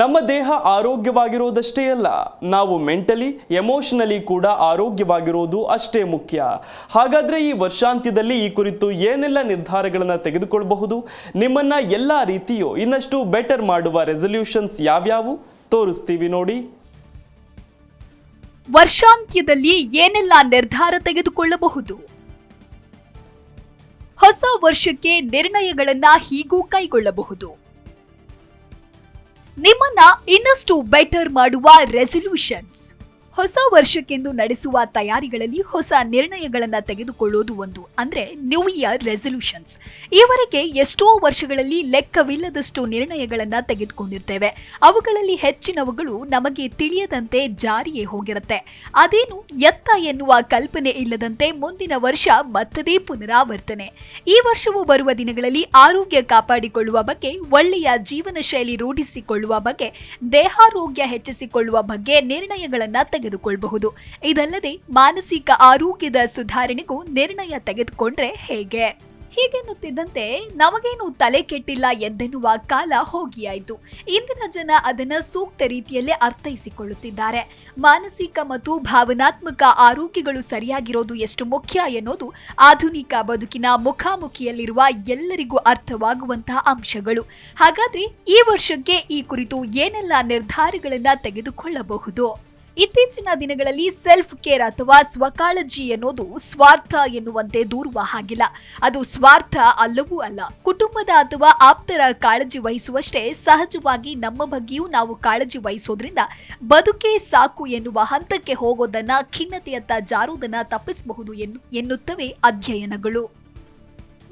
ನಮ್ಮ ದೇಹ ಆರೋಗ್ಯವಾಗಿರೋದಷ್ಟೇ ಅಲ್ಲ, ನಾವು ಮೆಂಟಲಿ, ಎಮೋಷನಲಿ ಕೂಡ ಆರೋಗ್ಯವಾಗಿರೋದು ಅಷ್ಟೇ ಮುಖ್ಯ. ಹಾಗಾದರೆ ಈ ವರ್ಷಾಂತ್ಯದಲ್ಲಿ ಈ ಕುರಿತು ಏನೆಲ್ಲ ನಿರ್ಧಾರಗಳನ್ನು ತೆಗೆದುಕೊಳ್ಳಬಹುದು ನಿಮ್ಮನ್ನು ಎಲ್ಲ ರೀತಿಯೂ ಇನ್ನಷ್ಟು ಬೆಟರ್ ಮಾಡುವ ರೆಸೊಲ್ಯೂಷನ್ಸ್ ಯಾವ್ಯಾವು? ತೋರಿಸ್ತೀವಿ ನೋಡಿ. ವರ್ಷಾಂತ್ಯದಲ್ಲಿ ಏನೆಲ್ಲ ನಿರ್ಧಾರ ತೆಗೆದುಕೊಳ್ಳಬಹುದು? ಹೊಸ ವರ್ಷಕ್ಕೆ ನಿರ್ಣಯಗಳನ್ನು ಹೀಗೂ ಕೈಗೊಳ್ಳಬಹುದು. ನಿಮ್ಮನ್ನ ಇನ್ನಷ್ಟು ಬೆಟರ್ ಮಾಡುವ ರೆಸಲ್ಯೂಷನ್ಸ್ ಹೊಸ ವರ್ಷಕ್ಕೆಂದು ನಡೆಸುವ ತಯಾರಿಗಳಲ್ಲಿ ಹೊಸ ನಿರ್ಣಯಗಳನ್ನು ತೆಗೆದುಕೊಳ್ಳೋದು ಒಂದು, ಅಂದ್ರೆ ನ್ಯೂ ಇಯರ್ ರೆಸಲ್ಯೂಷನ್ಸ್ ಈವರೆಗೆ ಎಷ್ಟೋ ವರ್ಷಗಳಲ್ಲಿ ಲೆಕ್ಕವಿಲ್ಲದಷ್ಟು ನಿರ್ಣಯಗಳನ್ನು ತೆಗೆದುಕೊಂಡಿರ್ತೇವೆ. ಅವುಗಳಲ್ಲಿ ಹೆಚ್ಚಿನವುಗಳು ನಮಗೆ ತಿಳಿಯದಂತೆ ಜಾರಿಯೇ ಹೋಗಿರುತ್ತೆ. ಅದೇನು ಎತ್ತ ಎನ್ನುವ ಕಲ್ಪನೆ ಇಲ್ಲದಂತೆ ಮುಂದಿನ ವರ್ಷ ಮತ್ತದೇ ಪುನರಾವರ್ತನೆ. ಈ ವರ್ಷವೂ ಬರುವ ದಿನಗಳಲ್ಲಿ ಆರೋಗ್ಯ ಕಾಪಾಡಿಕೊಳ್ಳುವ ಬಗ್ಗೆ, ಒಳ್ಳೆಯ ಜೀವನ ಶೈಲಿ ರೂಢಿಸಿಕೊಳ್ಳುವ ಬಗ್ಗೆ, ದೇಹಾರೋಗ್ಯ ಹೆಚ್ಚಿಸಿಕೊಳ್ಳುವ ಬಗ್ಗೆ ನಿರ್ಣಯಗಳನ್ನ ತೆಗೆದುಕೊಳ್ಳಬಹುದು ಇದಲ್ಲದೆ ಮಾನಸಿಕ ಆರೋಗ್ಯದ ಸುಧಾರಣೆಗೂ ನಿರ್ಣಯ ತೆಗೆದುಕೊಂಡ್ರೆ ಹೇಗೆ? ಹೀಗೆನ್ನುತ್ತಿದ್ದಂತೆ ನಮಗೇನು ತಲೆ ಕೆಟ್ಟಿಲ್ಲ ಎಂದೆನ್ನುವ ಕಾಲ ಹೋಗಿಯಾಯಿತು. ಇಂದಿನ ಜನ ಅದನ್ನ ಸೂಕ್ತ ರೀತಿಯಲ್ಲೇ ಅರ್ಥೈಸಿಕೊಳ್ಳುತ್ತಿದ್ದಾರೆ. ಮಾನಸಿಕ ಮತ್ತು ಭಾವನಾತ್ಮಕ ಆರೋಗ್ಯಗಳು ಸರಿಯಾಗಿರೋದು ಎಷ್ಟು ಮುಖ್ಯ ಎನ್ನುವುದು ಆಧುನಿಕ ಬದುಕಿನ ಮುಖಾಮುಖಿಯಲ್ಲಿರುವ ಎಲ್ಲರಿಗೂ ಅರ್ಥವಾಗುವಂತಹ ಅಂಶಗಳು. ಹಾಗಾದ್ರೆ ಈ ವರ್ಷಕ್ಕೆ ಈ ಕುರಿತು ಏನೆಲ್ಲ ನಿರ್ಧಾರಗಳನ್ನ ತೆಗೆದುಕೊಳ್ಳಬಹುದು? ಇತ್ತೀಚಿನ ದಿನಗಳಲ್ಲಿ ಸೆಲ್ಫ್ ಕೇರ್ ಅಥವಾ ಸ್ವಕಾಳಜಿ ಎನ್ನುವುದು ಸ್ವಾರ್ಥ ಎನ್ನುವಂತೆ ದೂರುವ ಹಾಗಿಲ್ಲ. ಅದು ಸ್ವಾರ್ಥ ಅಲ್ಲವೂ ಅಲ್ಲ. ಕುಟುಂಬದ ಅಥವಾ ಆಪ್ತರ ಕಾಳಜಿ ವಹಿಸುವಷ್ಟೇ ಸಹಜವಾಗಿ ನಮ್ಮ ಬಗ್ಗೆಯೂ ನಾವು ಕಾಳಜಿ ವಹಿಸೋದ್ರಿಂದ ಬದುಕೇ ಸಾಕು ಎನ್ನುವ ಹಂತಕ್ಕೆ ಹೋಗೋದನ್ನ ಖಿನ್ನತೆಯತ್ತ ಜಾರುವುದನ್ನ ತಪ್ಪಿಸಬಹುದು ಎನ್ನು ಎನ್ನುತ್ತವೆ ಅಧ್ಯಯನಗಳು.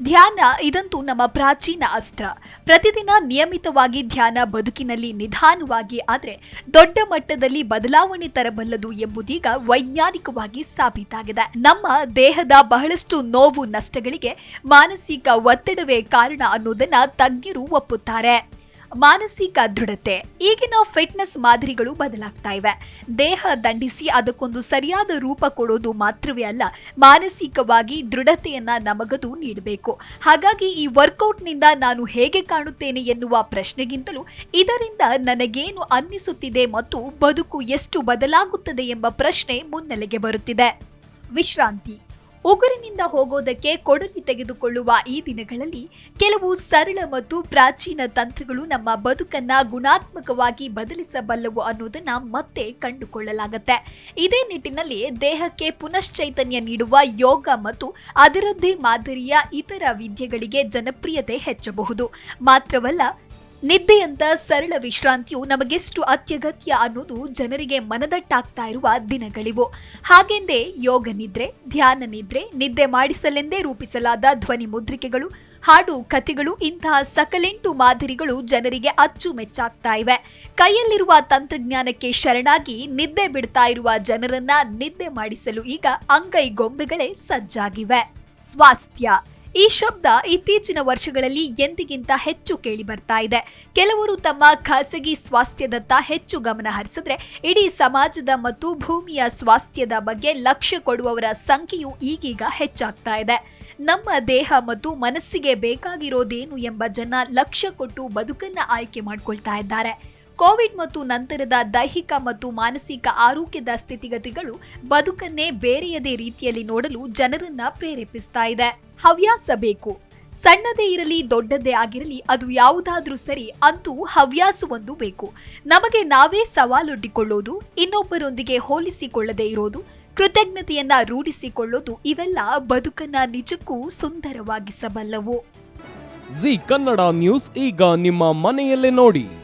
ಧ್ಯಾನ ಇದಂತೂ ನಮ್ಮ ಪ್ರಾಚೀನ ಅಸ್ತ್ರ. ಪ್ರತಿದಿನ ನಿಯಮಿತವಾಗಿ ಧ್ಯಾನ ಬದುಕಿನಲ್ಲಿ ನಿಧಾನವಾಗಿ ಆದರೆ ದೊಡ್ಡ ಮಟ್ಟದಲ್ಲಿ ಬದಲಾವಣೆ ತರಬಲ್ಲದು ಎಂಬುದೀಗ ವೈಜ್ಞಾನಿಕವಾಗಿ ಸಾಬೀತಾಗಿದೆ. ನಮ್ಮ ದೇಹದ ಬಹಳಷ್ಟು ನೋವು ನಷ್ಟಗಳಿಗೆ ಮಾನಸಿಕ ಒತ್ತಡವೇ ಕಾರಣ ಅನ್ನೋದನ್ನ ತಜ್ಞರು ಒಪ್ಪುತ್ತಾರೆ. ಮಾನಸಿಕ ದೃಢತೆ. ಈಗಿನ ಫಿಟ್ನೆಸ್ ಮಾದರಿಗಳು ಬದಲಾಗ್ತಾ ಇವೆ. ದೇಹ ದಂಡಿಸಿ ಅದಕ್ಕೊಂದು ಸರಿಯಾದ ರೂಪ ಕೊಡೋದು ಮಾತ್ರವೇ ಅಲ್ಲ, ಮಾನಸಿಕವಾಗಿ ದೃಢತೆಯನ್ನ ನಮಗದು ನೀಡಬೇಕು. ಹಾಗಾಗಿ ಈ ವರ್ಕೌಟ್ನಿಂದ ನಾನು ಹೇಗೆ ಕಾಣುತ್ತೇನೆ ಎನ್ನುವ ಪ್ರಶ್ನೆಗಿಂತಲೂ ಇದರಿಂದ ನನಗೇನು ಅನ್ನಿಸುತ್ತಿದೆ ಮತ್ತು ಬದುಕು ಎಷ್ಟು ಬದಲಾಗುತ್ತದೆ ಎಂಬ ಪ್ರಶ್ನೆ ಮುನ್ನೆಲೆಗೆ ಬರುತ್ತಿದೆ. ವಿಶ್ರಾಂತಿ. ಉಗುರಿನಿಂದ ಹೋಗೋದಕ್ಕೆ ಕೊಡಲಿ ತೆಗೆದುಕೊಳ್ಳುವ ಈ ದಿನಗಳಲ್ಲಿ ಕೆಲವು ಸರಳ ಮತ್ತು ಪ್ರಾಚೀನ ತಂತ್ರಗಳು ನಮ್ಮ ಬದುಕನ್ನ ಗುಣಾತ್ಮಕವಾಗಿ ಬದಲಿಸಬಲ್ಲವು ಅನ್ನೋದನ್ನ ಮತ್ತೆ ಕಂಡುಕೊಳ್ಳಲಾಗತ್ತೆ. ಇದೇ ನಿಟ್ಟಿನಲ್ಲಿ ದೇಹಕ್ಕೆ ಪುನಶ್ಚೈತನ್ಯ ನೀಡುವ ಯೋಗ ಮತ್ತು ಅದರದ್ದೇ ಮಾದರಿಯ ಇತರ ವಿದ್ಯೆಗಳಿಗೆ ಜನಪ್ರಿಯತೆ ಹೆಚ್ಚಬಹುದು. ಮಾತ್ರವಲ್ಲ ನಿದ್ದೆಯಂತ ಸರಳ ವಿಶ್ರಾಂತಿಯು ನಮಗೆಷ್ಟು ಅತ್ಯಗತ್ಯ ಅನ್ನೋದು ಜನರಿಗೆ ಮನದಟ್ಟಾಗ್ತಾ ಇರುವ ದಿನಗಳಿವು. ಹಾಗೆಂದೇ ಯೋಗ ನಿದ್ರೆ, ಧ್ಯಾನ ನಿದ್ರೆ, ನಿದ್ದೆ ಮಾಡಿಸಲೆಂದೇ ರೂಪಿಸಲಾದ ಧ್ವನಿ ಮುದ್ರಿಕೆಗಳು, ಹಾಡು ಕಥೆಗಳು, ಇಂತಹ ಸಕಲೆಂಟು ಮಾದರಿಗಳು ಜನರಿಗೆ ಅಚ್ಚುಮೆಚ್ಚಾಗ್ತಾ ಇವೆ. ಕೈಯಲ್ಲಿರುವ ತಂತ್ರಜ್ಞಾನಕ್ಕೆ ಶರಣಾಗಿ ನಿದ್ದೆ ಬಿಡ್ತಾ ಇರುವ ಜನರನ್ನ ನಿದ್ದೆ ಮಾಡಿಸಲು ಈಗ ಅಂಗೈ ಗೊಂಬೆಗಳೇ ಸಜ್ಜಾಗಿವೆ. ಸ್ವಾಸ್ಥ್ಯ. ಈ ಶಬ್ದ ಇತ್ತೀಚಿನ ವರ್ಷಗಳಲ್ಲಿ ಎಂದಿಗಿಂತ ಹೆಚ್ಚು ಕೇಳಿ ಬರ್ತಾ ಇದೆ. ಕೆಲವರು ತಮ್ಮ ಖಾಸಗಿ ಸ್ವಾಸ್ಥ್ಯದತ್ತ ಹೆಚ್ಚು ಗಮನ ಹರಿಸಿದ್ರೆ ಇಡೀ ಸಮಾಜದ ಮತ್ತು ಭೂಮಿಯ ಸ್ವಾಸ್ಥ್ಯದ ಬಗ್ಗೆ ಲಕ್ಷ್ಯ ಕೊಡುವವರ ಸಂಖ್ಯೆಯು ಈಗೀಗ ಹೆಚ್ಚಾಗ್ತಾ ಇದೆ. ನಮ್ಮ ದೇಹ ಮತ್ತು ಮನಸ್ಸಿಗೆ ಬೇಕಾಗಿರೋದೇನು ಎಂಬ ಜನ ಲಕ್ಷ್ಯ ಕೊಟ್ಟು ಬದುಕನ್ನ ಆಯ್ಕೆ ಮಾಡ್ಕೊಳ್ತಾ ಇದ್ದಾರೆ. ಕೋವಿಡ್ ಮತ್ತು ನಂತರದ ದೈಹಿಕ ಮತ್ತು ಮಾನಸಿಕ ಆರೋಗ್ಯದ ಸ್ಥಿತಿಗತಿಗಳು ಬದುಕನ್ನೇ ಬೇರೆಯದೇ ರೀತಿಯಲ್ಲಿ ನೋಡಲು ಜನರನ್ನ ಪ್ರೇರೇಪಿಸ್ತಾ ಇದೆ. ಹವ್ಯಾಸ ಬೇಕು. ಸಣ್ಣದೇ ಇರಲಿ, ದೊಡ್ಡದೇ ಆಗಿರಲಿ, ಅದು ಯಾವುದಾದ್ರೂ ಸರಿ ಅಂತೂ ಹವ್ಯಾಸವೊಂದು ಬೇಕು. ನಮಗೆ ನಾವೇ ಸವಾಲೊಡ್ಡಿಕೊಳ್ಳೋದು, ಇನ್ನೊಬ್ಬರೊಂದಿಗೆ ಹೋಲಿಸಿಕೊಳ್ಳದೇ ಇರೋದು, ಕೃತಜ್ಞತೆಯನ್ನ ರೂಢಿಸಿಕೊಳ್ಳೋದು, ಇವೆಲ್ಲ ಬದುಕನ್ನ ನಿಜಕ್ಕೂ ಸುಂದರವಾಗಿಸಬಲ್ಲವು. ಜಿ ಕನ್ನಡ ನ್ಯೂಸ್ ಈಗ ನಿಮ್ಮ ಮನೆಯಲ್ಲೇ ನೋಡಿ.